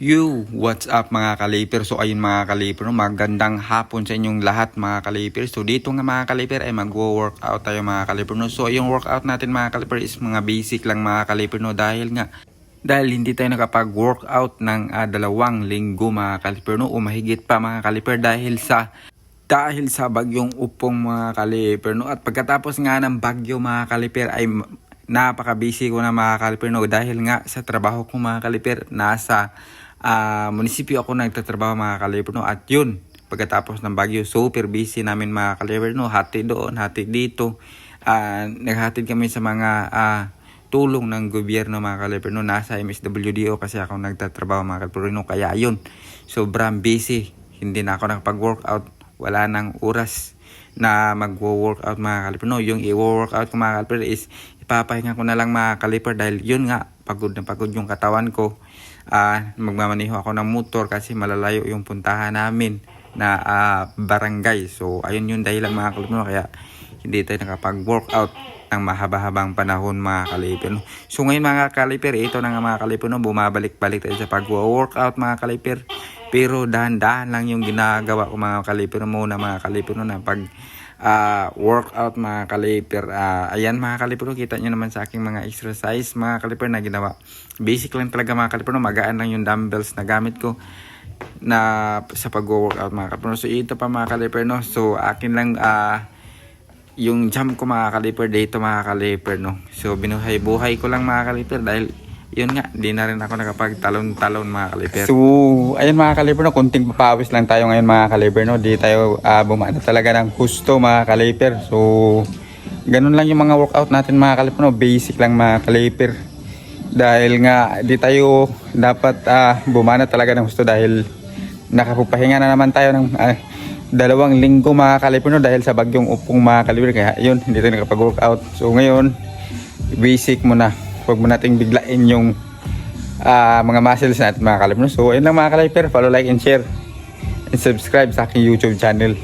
You, what's up mga kaliper? So ayun mga kaliper, no? magandang hapon sa inyong lahat mga kaliper. So dito nga mga kaliper ay mag-workout tayo mga kaliper. No? So yung workout natin mga kaliper is mga basic lang mga kaliper. No? Dahil nga, dahil hindi tayo nakapag-workout ng ah, dalawang linggo mga kaliper. No? O mahigit pa mga kaliper dahil sa dahil sa bagyong upong mga kaliper. No? At pagkatapos nga ng bagyo mga kaliper ay napaka-busy ko na mga kaliper. No? Dahil nga sa trabaho ko mga kaliper nasa ah, munisipyo ako nagtatrabaho mga kaliper. No? At yun, pagkatapos ng bagyo, super busy namin mga kaliper. No? Hati doon, hati dito. Ah, naghatid kami sa mga ah, tulong ng gobyerno mga kaliper. No? Nasa MSWDO kasi ako nagtatrabaho mga kaliper. No? Kaya yun, sobrang busy. Hindi na ako nakapag-workout. Wala nang oras na magwo-workout mga kaliper. No, yung i-workout ko mga kaliper is ipapahinga ko na lang mga kaliper dahil yun nga, pagod na pagod yung katawan ko. Ah, magmamaneho ako ng motor kasi malalayo yung puntahan namin na ah, barangay. So, ayun yung dahilan mga kaliper. No? Kaya hindi tayo nakapag-workout ng mahaba-habang panahon mga kaliper. No? So ngayon mga kaliper, ito na nga mga kaliper, no? bumabalik-balik tayo sa pag-workout mga kaliper. Pero dahan-dahan lang yung ginagawa ko mga kaliper muna mga kaliper na pag ah, workout mga kaliper. Ah, ayan mga kaliper, kita nyo naman sa aking mga exercise mga kaliper na ginawa. Basic lang talaga mga kaliper, no, magaan lang yung dumbbells na gamit ko na sa pag-workout mga kaliper. no. So ito pa mga kaliper, no? so akin lang ah, yung jump ko mga kaliper dito mga kaliper no. So binuhay-buhay ko lang mga kaliper dahil yun nga, di na rin ako nakapagtalon-talon mga kaliper. So, ayun mga kaliper no, kunting papawis lang tayo ngayon mga kaliper no. Di tayo uh, bumana talaga ng gusto mga kaliper. So, ganun lang yung mga workout natin mga kaliper no. Basic lang mga kaliper. Dahil nga, di tayo dapat ah, bumana talaga ng gusto dahil nakapupahinga na naman tayo ng ah, dalawang linggo mga kaliper no dahil sa bagyong upong mga kaliper kaya yun hindi tayo nakapag-workout so ngayon basic muna huwag mo nating biglain yung ah, mga muscles natin mga no? so ayun lang mga kaliper follow like and share. And subscribe sa aking youtube channel